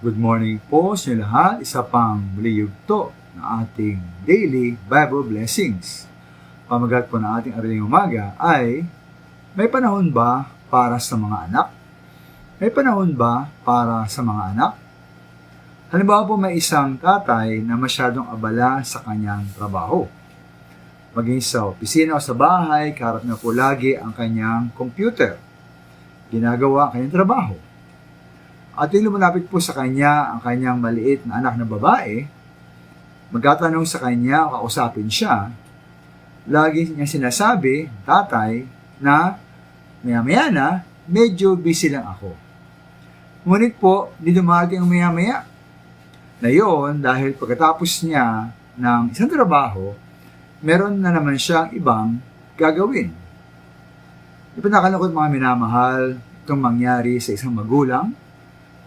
Good morning po sa lahat. Isa pang muli yugto ng ating daily Bible blessings. Pamagat po ng ating araling umaga ay, may panahon ba para sa mga anak? May panahon ba para sa mga anak? Halimbawa po may isang tatay na masyadong abala sa kanyang trabaho. Maging sa opisina o sa bahay, karap na po lagi ang kanyang computer. Ginagawa ang kanyang trabaho. At yung lumalapit po sa kanya ang kanyang maliit na anak na babae, magtatanong sa kanya, kausapin siya, lagi niya sinasabi, tatay, na maya-maya na, medyo busy lang ako. Ngunit po, di dumating ang maya-maya. Na yun, dahil pagkatapos niya ng isang trabaho, meron na naman siyang ibang gagawin. Di ba nakalungkot mga minamahal itong mangyari sa isang magulang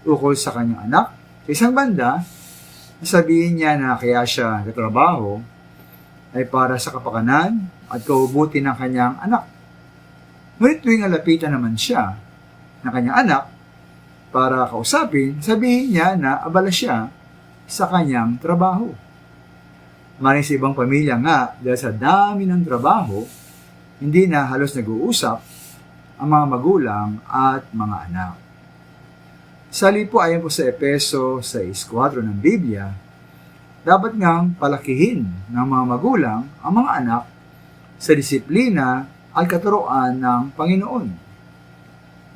ukol sa kanyang anak. Sa isang banda, sabihin niya na kaya siya nagtatrabaho ay para sa kapakanan at kaubuti ng kanyang anak. Ngunit tuwing alapitan naman siya ng kanyang anak para kausapin, sabihin niya na abala siya sa kanyang trabaho. Maring sa ibang pamilya nga, dahil sa dami ng trabaho, hindi na halos nag-uusap ang mga magulang at mga anak. Sali po ayon po sa Epeso 6.4 ng Biblia, dapat ngang palakihin ng mga magulang ang mga anak sa disiplina at katuroan ng Panginoon.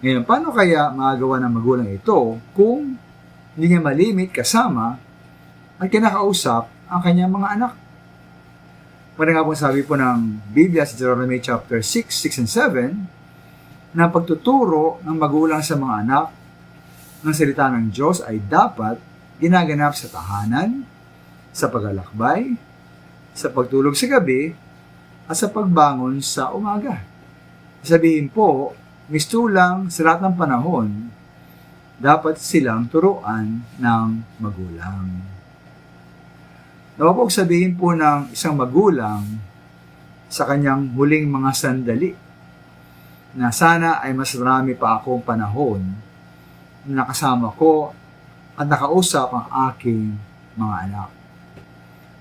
Ngayon, paano kaya magagawa ng magulang ito kung hindi niya malimit kasama at kinakausap ang kanyang mga anak? Pwede nga po sabi po ng Biblia sa Deuteronomy chapter 6, 6 and 7 na pagtuturo ng magulang sa mga anak ng salita ng Diyos ay dapat ginaganap sa tahanan, sa paglalakbay, sa pagtulog sa gabi, at sa pagbangon sa umaga. Sabihin po, mistulang sa lahat ng panahon, dapat silang turuan ng magulang. Napapag sabihin po ng isang magulang sa kanyang huling mga sandali na sana ay mas marami pa akong panahon na nakasama ko at nakausap ang aking mga anak.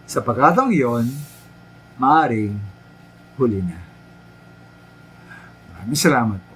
Sa pagkataong iyon, maaring huli na. Maraming salamat po.